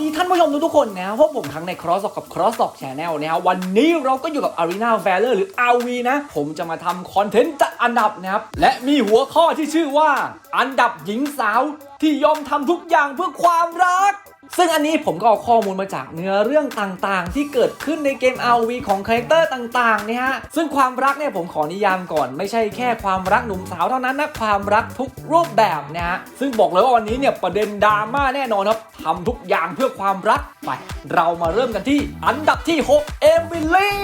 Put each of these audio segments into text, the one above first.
ดีท่านผู้ชมทุกๆคนนะพวกผมทั้งใน Cross กับ Cross Talk Channel นะฮะวันนี้เราก็อยู่กับ Arena Valor หรือ RV นะ ผมจะมาทำคอนเทนต์จัดอันดับนะครับ และมีหัวข้อที่ชื่อว่า อันดับหญิงสาวที่ยอมทำทุกอย่างเพื่อความรัก ซึ่งอันนี้ผมก็เอาข้อมูลมาจากเนื้อเรื่องต่างๆ ที่เกิดขึ้นในเกม RV ของคาแรคเตอร์ต่างๆเนี่ยฮะ ซึ่งความรักเนี่ยผมขอนิยามก่อน ไม่ใช่แค่ความรักหนุ่มสาวเท่านั้นนะความรักทุกรูปแบบนะฮะ ซึ่งบอกเลยว่าวันนี้เนี่ยประเด็นดราม่าแน่นอนครับทำทุกอย่างเพื่อความรักไปเรามาเริ่มกันที่อันดับที่ 6 เอมิลี่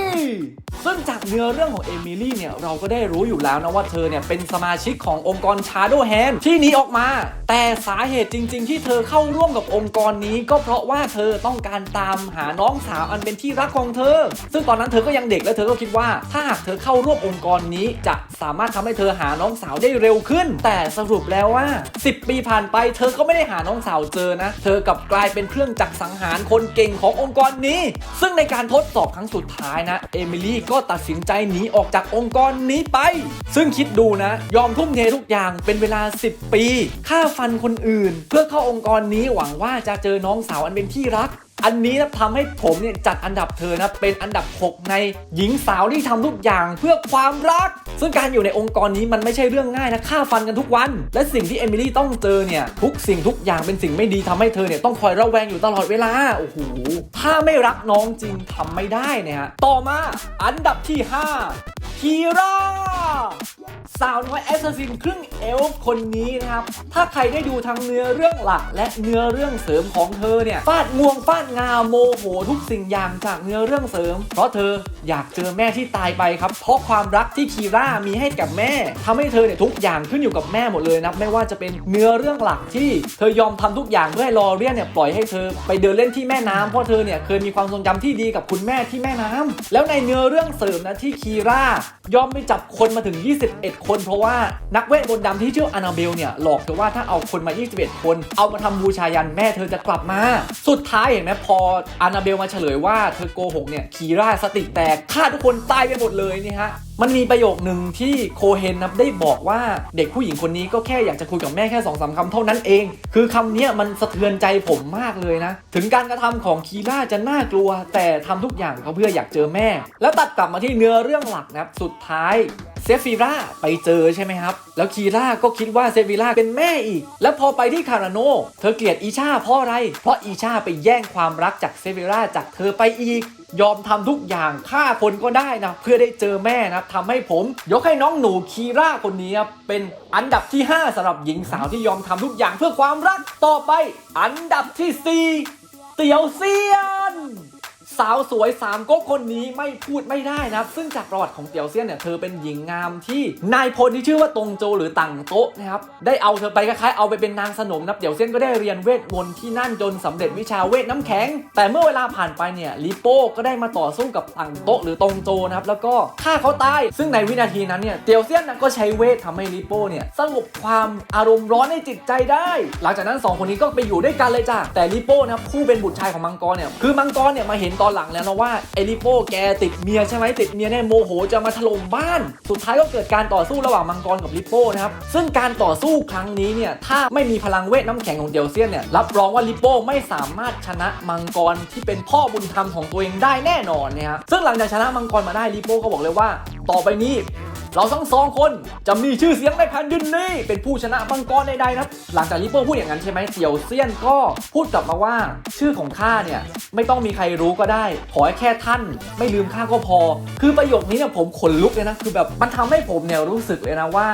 ซึ่งจากเนื้อเรื่องของเอมิลี่เนี่ยเราก็ได้รู้อยู่แล้วนะว่าเธอเนี่ยเป็นสมาชิกขององค์กร Shadow Hand ที่หนีออกมา แต่สาเหตุจริง ๆ ที่เธอเข้าร่วมกับองค์กรนี้ี้ก็เพราะว่าเธอต้องการตามหาน้องสาวอันเป็นที่รักของเธอ ซึ่งตอนนั้นเธอก็ยังเด็กและเธอก็คิดว่า ถ้าหากเธอเข้าร่วมองค์กรนี้จะสามารถทำให้เธอหาน้องสาวได้เร็วขึ้น แต่สรุปแล้วว่า 10 ปีผ่านไปเธอก็ไม่ได้หาน้องสาวเจอนะ เธอกลับกลายเป็นเครื่องจักรสังหารคนเก่งขององค์กรนี้ ซึ่งในการทดสอบครั้งสุดท้ายนะเอมิลี่ก็ตัดสินใจหนีออกจากองค์กรนี้ไป ซึ่งคิดดูนะ ยอมทุ่มเททุกอย่างเป็นเวลา 10 ปีฆ่าฟันคนอื่น เพื่อเข้าองค์กรนี้หวังว่าจะเจอน้องสาวอันเป็นที่รัก อันนี้นะทำให้ผมเนี่ยจัดอันดับเธอนะเป็นอันดับ 6 ในหญิงสาวที่ทำทุกอย่างเพื่อความรัก ซึ่งการอยู่ในองค์กรนี้มันไม่ใช่เรื่องง่ายนะฆ่าฟันกันทุกวัน และสิ่งที่เอมิลี่ต้องเจอเนี่ยทุกสิ่งทุกอย่างเป็นสิ่งไม่ดีทำให้เธอเนี่ยต้องคอยระแวงอยู่ตลอดเวลาโอ้โหถ้าไม่รักน้องจริงทำไม่ได้เนี่ยฮะต่อมาอันดับที่ 5 คีราสาวน้อยแอสซัสซินครึ่งเอลฟ์คนนี้นะครับ ถ้าใครได้ดูทั้งเนื้อเรื่องหลัก และเนื้อเรื่องเสริมของเธอเนี่ย ฟาดงวงฟาดงาโมโหทุกสิ่งอย่างจากเนื้อเรื่องเสริม เพราะเธออยากเจอแม่ที่ตายไปครับ เพราะความรักที่คีร่ามีให้กับแม่ทำให้เธอเนี่ยทุกอย่างขึ้นอยู่กับแม่หมดเลยนะไม่ว่าจะเป็นเนื้อเรื่องหลักที่เธอยอมทำทุกอย่างเพื่อให้ลอเรียนเนี่ยปล่อยให้เธอไปเดินเล่นที่แม่น้ำเพราะเธอเนี่ยเคยมีความทรงจำที่ดีกับคุณแม่ที่แม่น้ำแล้วในเนื้อเรื่องเสริมนะที่คีร่ายอมไปจับคนมาถึง 21 คน เพราะว่านักเวทมนต์ดำที่ชื่ออานาเบลเนี่ยหลอกเธอว่าถ้าเอาคนมา 21 คน เอามาทำบูชายันแม่เธอจะกลับมา สุดท้ายเห็นไหมพออานาเบลมาเฉลยว่าเธอโกหกเนี่ยคีร่าสติแตกฆ่าทุกคนตายไปหมดเลยนี่ฮะ มันมีประโยคหนึ่งที่โคเฮนนะได้บอกว่าเด็กผู้หญิงคนนี้ก็แค่อยากจะคุยกับแม่แค่สองสามคำเท่านั้นเอง คือคำนี้มันสะเทือนใจผมมากเลยนะ ถึงการกระทำของคีร่าจะน่ากลัว แต่ทำทุกอย่างเขาเพื่ออยากเจอแม่ แล้วตัดกลับมาที่เนื้อเรื่องหลักนะครับสุดท้าย เซฟิราไปเจอใช่ไหมครับ แล้วคีร่าก็คิดว่าเซฟิราเป็นแม่อีก แล้วพอไปที่คาราโน เธอเกลียดอีชาเพราะอะไร เพราะอีชาไปแย่งความรักจากเซฟิราจากเธอไปอีก ยอมทำทุกอย่างฆ่าคนก็ได้นะ เพื่อได้เจอแม่นะทำให้ผม ยกให้น้องหนูคีร่าคนนี้เป็นอันดับที่ 5สำหรับหญิงสาวที่ยอมทำทุกอย่างเพื่อความรักต่อไป อันดับที่ 4 เตียวเซียน สาวสวยสามก๊กคนนี้ไม่พูดไม่ได้นะครับ ซึ่งจากประวัติของเตียวเซียนเนี่ยเธอเป็นหญิงงามที่นายพลที่ชื่อว่าตงโจหรือตังโต๊ะนะครับได้เอาเธอไปคล้ายๆเอาไปเป็นนางสนมนะเตียวเซียนก็ได้เรียนเวทมนต์ที่นั่นจนสำเร็จวิชาเวทน้ำแข็ง แต่เมื่อเวลาผ่านไปเนี่ยลิโป้ก็ได้มาต่อสู้กับตังโต๊ะหรือตงโจนะครับแล้วก็ฆ่าเขาตาย ซึ่งในวินาทีนั้นเนี่ยเตียวเซียนก็ใช้เวททำให้ลิโป้เนี่ยสงบความอารมณ์ร้อนในจิตใจได้ หลังจากนั้นสองคนนี้ก็ไปอยู่ด้วยกันเลยจ้ะแต่ลิโป้นะผู้เป็นบุตรชายของมังกรเนี่ยคือมังกรเนี่ยมาเห็นตอนหลังแล้วนะว่าเอลิโปแกติดเมียใช่ไหมติดเมียแน่โมโหจะมาถล่มบ้าน สุดท้ายก็เกิดการต่อสู้ระหว่างมังกรกับลิโป้นะครับซึ่งการต่อสู้ครั้งนี้เนี่ยถ้าไม่มีพลังเวทน้ำแข็งของเดียวเซียนเนี่ยรับรองว่าลิโป้ไม่สามารถชนะมังกรที่เป็นพ่อบุญธรรมของตัวเองได้แน่นอนเนี่ยฮะซึ่งหลังจากชนะมังกรมาได้ลิโป้ก็บอกเลยว่า ต่อไปนี้ เราทั้งสองคนจะมีชื่อเสียงในแผ่นดินนี้ เป็นผู้ชนะมังกรใดๆนะหลังจากลิเป้พูดอย่างนั้นใช่ไหมเจียวเซียนก็พูดกลับมาว่า ชื่อของข้าเนี่ยไม่ต้องมีใครรู้ก็ได้ ขอแค่ท่าน ไม่ลืมข้าก็พอ คือประโยคนี้เนี่ยผมขนลุกเลยนะคือแบบมันทำให้ผมเนี่ยรู้สึกเลยนะว่า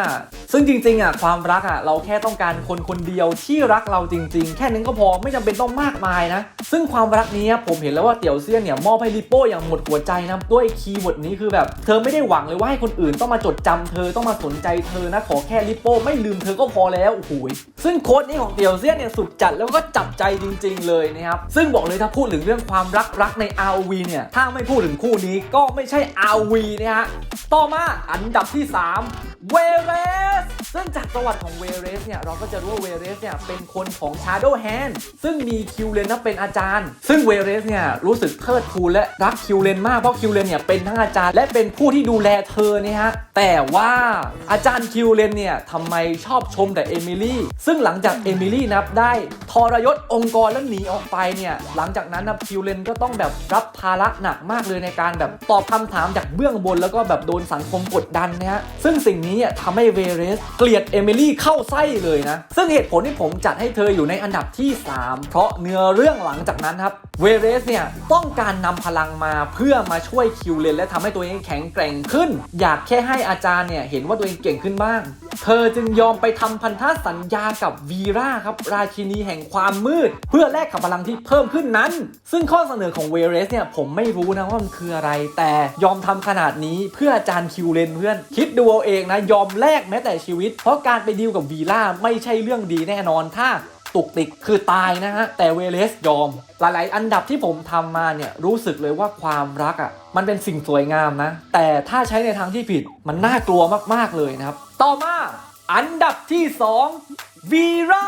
ซึ่งจริงๆอะความรักอะเราแค่ต้องการคนคนเดียวที่รักเราจริง ๆ แค่นั้นก็พอไม่จำเป็นต้องมากมายนะ ซึ่งความรักนี้ผมเห็นแล้วว่าเตี่ยวเซียนเนี่ยมอบให้ลิโป้อย่างหมดหัวใจนะด้วยคีย์เวิร์ดนี้คือแบบเธอไม่ได้หวังเลยว่าให้คนอื่นต้องมาจดจำเธอต้องมาสนใจเธอนะขอแค่ลิโป้ไม่ลืมเธอก็พอแล้วโอ้โหยซึ่งโค้ดนี้ของเตี่ยวเซียนเนี่ยสุดจัดแล้วก็จับใจจริง ๆ เลยนะครับซึ่งบอกเลยถ้าพูดถึงเรื่องความรักรักใน RV เนี่ยถ้าไม่พูดถึงคู่นี้ก็ไม่ใช่ RV นะฮะต่อมาอันดับที่ 3 เวเรสซึ่งจากประวัติของเวเรสเนี่ยเราก็จะรู้ว่าเวเรสเนี่ยเป็นคนของ Shadow Hand ซึ่งมีคิวเลนนะเป็นอาจารย์ ซึ่งเวเรสเนี่ยรู้สึกเทิดทูนและรักคิวเลนมากเพราะคิวเลนเนี่ยเป็นทั้งอาจารย์ และเป็นผู้ที่ดูแลเธอเนี่ยฮะแต่ว่าอาจารย์คิวเลนเนี่ยทำไมชอบชมแต่เอมิลี่ซึ่งหลังจากเอมิลี่นับได้ทรยศองค์กรแล้วหนีออกไปเนี่ยหลังจากนั้นนะคิวเลนก็ต้องแบบรับภาระหนักมากเลยในการแบบตอบคำถามจากเบื้องบน แล้วก็แบบโดนสังคมกดดันนะฮะซึ่งสิ่งนี้ทำให้เวเรส เกลียดเอมิลี่เข้าไส้เลยนะ ซึ่งเหตุผลที่ผมจัดให้เธออยู่ในอันดับที่ 3 เพราะเนื้อเรื่องหลังจากนั้นครับเวเรสเนี่ยต้องการนำพลังมาเพื่อมาช่วยคิวเลนและทำให้ตัวเองแข็งแกร่งขึ้น อยากแค่ให้อาจารย์เนี่ยเห็นว่าตัวเองเก่งขึ้นบ้าง เธอจึงยอมไปทำพันธสัญญากับวีราครับราชินีแห่งความมืด เพื่อแลกกับพลังที่เพิ่มขึ้นนั้น ซึ่งข้อเสนอของเวเรสเนี่ยผมไม่รู้นะว่ามันคืออะไร แต่ยอมทำขนาดนี้เพื่ออาจารย์คิวเลนเพื่อน คิดดูเอาเองนะยอมแลกแม้แต่ชีวิต เพราะการไปดีลกับวีราไม่ใช่เรื่องดีแน่นอนถ้าตุกติกคือตายนะฮะ แต่เวเลสยอม หลาย ๆ อันดับที่ผมทำมาเนี่ย รู้สึกเลยว่าความรักอะ่ะ มันเป็นสิ่งสวยงามนะ แต่ถ้าใช้ในทางที่ผิดมันน่ากลัวมาก ๆ เลยนะครับ ต่อมาอันดับที่ 2 วีรา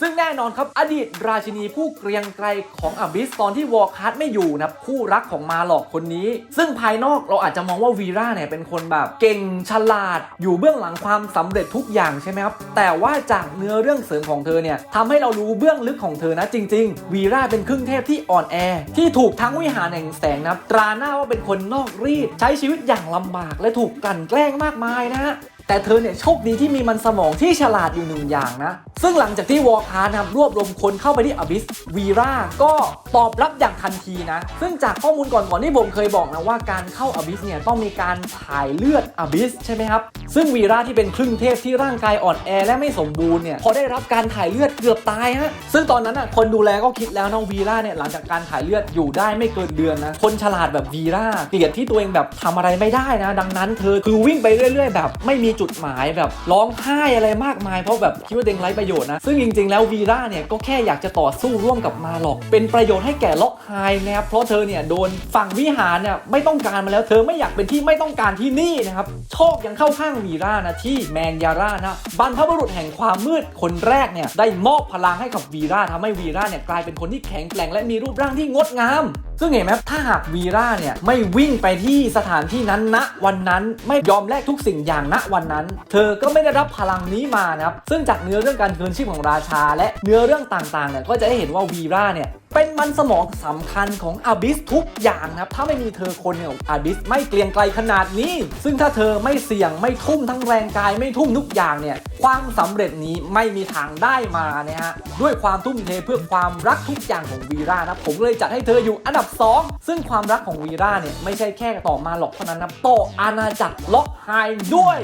ซึ่งแน่นอนครับอดีตราชินีผู้เกรียงไกรของอับิสตอนที่วอร์คัสไม่อยู่นะคู่รักของมาหลอกคนนี้ ซึ่งภายนอกเราอาจจะมองว่าวีราเนี่ยเป็นคนแบบเก่งฉลาด อยู่เบื้องหลังความสำเร็จทุกอย่างใช่ไหมครับ แต่ว่าจากเนื้อเรื่องเสริมของเธอเนี่ยทำให้เรารู้เบื้องลึกของเธอนะจริง ๆ วีราเป็นครึ่งเทพที่อ่อนแอ ที่ถูกทั้งวิหารแห่งแสงนะตราหน้าว่าเป็นคนนอกรีด ใช้ชีวิตอย่างลำบากและถูกกลั่นแกล้งมากมายนะฮะ แต่เธอเนี่ยโชคดีที่มีมันสมองที่ฉลาดอยู่หนึ่งอย่างนะ ซึ่งหลังจากที่วอร์คาร์นะครับรวบรวมคนเข้าไปที่อบิสวีราก็ตอบรับอย่างทันทีนะ ซึ่งจากข้อมูลก่อนๆที่ผมเคยบอกนะว่าการเข้าอบิสเนี่ยต้องมีการถ่ายเลือดอบิสใช่ไหมครับซึ่งวีราที่เป็นครึ่งเทพที่ร่างกายอ่อนแอและไม่สมบูรณ์เนี่ยพอได้รับการถ่ายเลือดเกือบตายฮะซึ่งตอนนั้นอะคนดูแลก็คิดแล้วน้องวีราเนี่ยหลังจากการถ่ายเลือดอยู่ได้ไม่เกินเดือนนะคนฉลาดแบบวีราเกลียดที่ตัวเองแบบทำอะไรไม่ได้นะ ดังนั้นเธอคือวิ่งไปเรื่อย ๆ แบบไม่มีจุดหมายแบบร้องไห้อะไรมากมายเพราะแบบคิดว่าเองไร้ประโยชน์นะ ซึ่งจริงๆแล้ววีราเนี่ยก็แค่อยากจะต่อสู้ร่วมกับมาหรอก เป็นประโยชน์ให้แก่ล็อกไฮนะครับเพราะเธอเนี่ยโดนฝั่งวิหารเนี่ยไม่ต้องการมาแล้วเธอไม่อยากเป็นที่ไม่ต้องการที่นี่นะครับโชคยังเข้าข้างวีรานะที่แมนยาร่านะบรรพบุรุษแห่งความมืดคนแรกเนี่ยได้มอบพลังให้กับวีราทำให้วีราเนี่ยกลายเป็นคนที่แข็งแกร่งและมีรูปร่างที่งดงาม ซึ่งเห็นไหมถ้าหากวีราเนี่ยไม่วิ่งไปที่สถานที่นั้นณวันนั้นไม่ยอมแลกทุกสิ่งอย่างณวันนั้น เธอก็ไม่ได้รับพลังนี้มานะครับซึ่งจากเนื้อเรื่องการคืนชีพของราชา และเนื้อเรื่องต่างๆเนี่ยก็จะได้เห็นว่าวีราเนี่ย เป็นมันสมองสำคัญของอาบิสทุกอย่างนะครับ ถ้าไม่มีเธอคนเนี่ยอาบิสไม่เกลียงไกลขนาดนี้ ซึ่งถ้าเธอไม่เสี่ยงไม่ทุ่มทั้งแรงกายไม่ทุ่มทุกอย่างเนี่ย ความสำเร็จนี้ไม่มีทางได้มานะฮะ ด้วยความทุ่มเทเพื่อความรักทุกอย่างของวีรานะผมเลยจัดให้เธออยู่อันดับ 2 ซึ่งความรักของวีราเนี่ยไม่ใช่แค่ต่อมาหรอกเท่านั้นนะต่ออาณาจักรล็อกไฮด้วย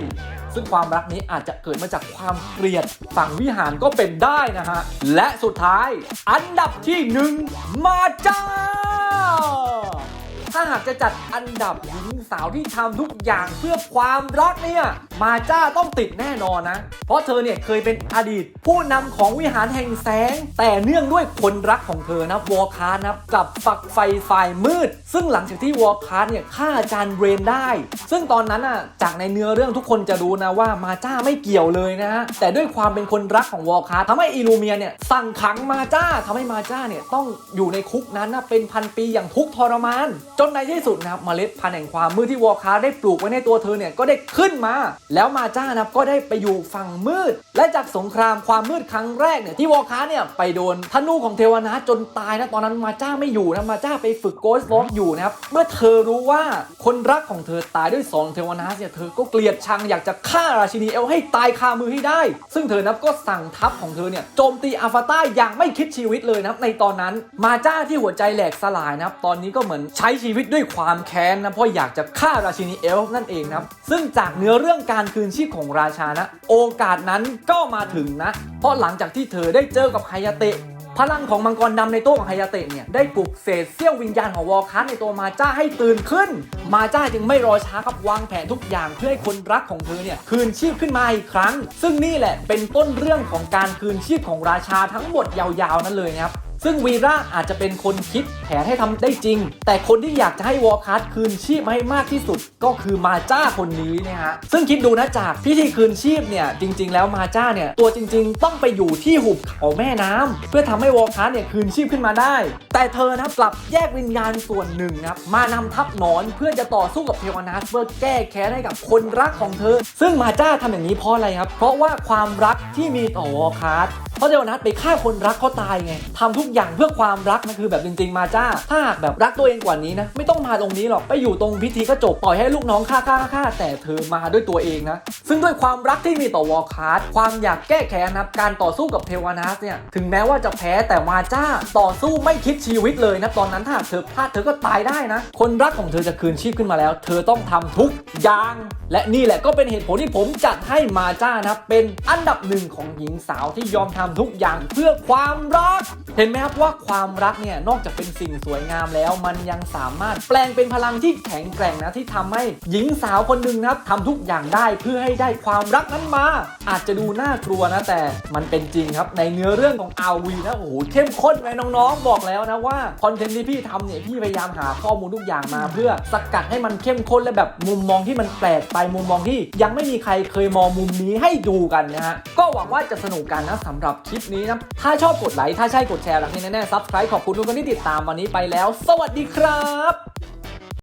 ซึ่งความรักนี้อาจจะเกิดมาจากความเกลียดฝั่งวิหารก็เป็นได้นะฮะ และสุดท้าย อันดับที่หนึ่งมาจ้า ถ้าหากจะจัดอันดับหญิงสาวที่ทำทุกอย่างเพื่อความรักเนี่ย มาจ้าต้องติดแน่นอนนะ เพราะเธอเนี่ยเคยเป็นอดีต ผู้นำของวิหารแห่งแสง แต่เนื่องด้วยคนรักของเธอนะวอลคาร์นะกับฝักไฟฝ่ายมืด ซึ่งหลังจากที่วอลคาร์เนี่ยฆ่าอาจารย์เบรนได้ ซึ่งตอนนั้นอะจากในเนื้อเรื่องทุกคนจะรู้นะว่ามาจ้าไม่เกี่ยวเลยนะฮะแต่ด้วยความเป็นคนรักของวอลคาร์ทำให้อีลูเมียเนี่ยสั่งขังมาจ้าทำให้มาจ้าเนี่ยต้องอยู่ในคุกนั้นนะเป็นพันปีอย่างทุกข์ทรมาน จนในที่สุดนะครับเมล็ดพันธุ์แห่งความมืดที่วอลคาร์ได้ปลูกไว้ในตัวเธอเนี่ยก็ได้ขึ้นมาแล้วมาจ้านะครับก็ได้ไปอยู่ฝั่งมืด และจากสงครามความมืดครั้งแรกเนี่ยที่วอลคาเนี่ยไปโดนธนูของเทวนาจนตายนะตอนนั้นมาจ้าไม่อยู่นะมาจ้าไปฝึกโกสต์วอกอยู่นะครับเมื่อเธอรู้ว่าคนรักของเธอตายด้วยสองเทวนาเนี่ยเธอก็เกลียดชังอยากจะฆ่าราชินีเอลให้ตายคามือให้ได้ ซึ่งเธอนับก็สั่งทัพของเธอเนี่ยโจมตีอาฟาต้าอย่างไม่คิดชีวิตเลยนะครับในตอนนั้นมาจ้าที่หัวใจแหลกสลายนะครับตอนนี้ก็เหมือนใช้ชีวิตด้วยความแค้นนะเพราะอยากจะฆ่าราชินีเอลนั่นเองนะครับซึ่งจากเนื้อเรื่องการการคืนชีพของราชานะ โอกาสนั้นก็มาถึงนะ เพราะหลังจากที่เธอได้เจอกับไฮยาเตะ พลังของมังกรดำในตัวของไฮยาเตะเนี่ย ได้ปลุกเศษเสี้ยววิญญาณของวอลคัสในตัวมาจ้าให้ตื่นขึ้น มาจ้าจึงไม่รอช้ากับวางแผนทุกอย่างเพื่อให้คนรักของเธอเนี่ยคืนชีพขึ้นมาอีกครั้ง ซึ่งนี่แหละเป็นต้นเรื่องของการคืนชีพของราชาทั้งหมดยาวๆนั้นเลยนะครับ ซึ่งวีร่าอาจจะเป็นคนคิดแผนให้ทำได้จริง แต่คนที่อยากจะให้วอลคัสคืนชีพให้มากที่สุดก็คือมาจ้าคนนี้เนี่ยฮะ ซึ่งคิดดูนะจากพิธีคืนชีพเนี่ยจริง ๆ แล้วมาจ้าเนี่ยตัวจริง ๆ ต้องไปอยู่ที่หุบเขาแม่น้ำเพื่อทำให้วอลคัสเนี่ยคืนชีพขึ้นมาได้ แต่เธอนะกลับแยกวิญญาณส่วนหนึ่งนะครับมานำทัพหนอนเพื่อจะต่อสู้กับเทวานัสเพื่อแก้แค้นให้กับคนรักของเธอ ซึ่งมาจ้าทำอย่างนี้เพราะอะไรครับ เพราะว่าความรักที่มีต่อวอลคัสเพราะเดวนัทไปฆ่าคนรักเขาตายไงทำทุกอย่างเพื่อความรักนะคือแบบจริง ๆ มาจ้า ถ้าหากแบบรักตัวเองกว่านี้นะ ไม่ต้องมาตรงนี้หรอกไปอยู่ตรงพิธีก็จบปล่อยให้ลูกน้องฆ่าฆ่าฆ่าแต่เธอมาด้วยตัวเองนะ ซึ่งด้วยความรักที่มีต่อวอลคาร์ดความอยากแก้แค้นนะครับการต่อสู้กับเทวานัสเนี่ยถึงแม้ว่าจะแพ้แต่มาจ้าต่อสู้ไม่คิดชีวิตเลยนะตอนนั้นถ้าเธอพลาดเธอก็ตายได้นะ คนรักของเธอจะคืนชีพขึ้นมาแล้ว เธอต้องทำทุกอย่าง และนี่แหละก็เป็นเหตุผลที่ผมจัดให้มาจ้านะครับเป็นอันดับหนึ่งของหญิงสาวที่ยอมทำทุกอย่างเพื่อความรัก เห็นไหมครับว่าความรักเนี่ยนอกจากเป็นสิ่งสวยงามแล้ว มันยังสามารถแปลงเป็นพลังที่แข็งแกร่งนะที่ทำให้หญิงสาวคนหนึ่งนะครับทำทุกอย่างได้เพื่อให้ได้ความรักนั้นมา อาจจะดูน่ากลัวนะแต่มันเป็นจริงครับในเนื้อเรื่องของอาวีนะโอ้โหเข้มข้นไหมน้องๆ บอกแล้วนะว่าคอนเทนต์ที่พี่ทำเนี่ยพี่พยายามหาข้อมูลทุกอย่างมา เพื่อสกัดให้มันเข้มข้นและแบบมุมมองที่มันแปลกไปมุมมองที่ยังไม่มีใครเคยมองมุมนี้ให้ดูกันนะฮะก็หวังว่าจะสนุกกันนะสำหรับรับคลิปนี้นะ ถ้าชอบกดไลค์ ถ้าใช่กดแชร์หลังนี้แน่ๆซับสไครต์ขอบคุณทุกคนที่ติดตามวันนี้ไปแล้ว สวัสดีครับ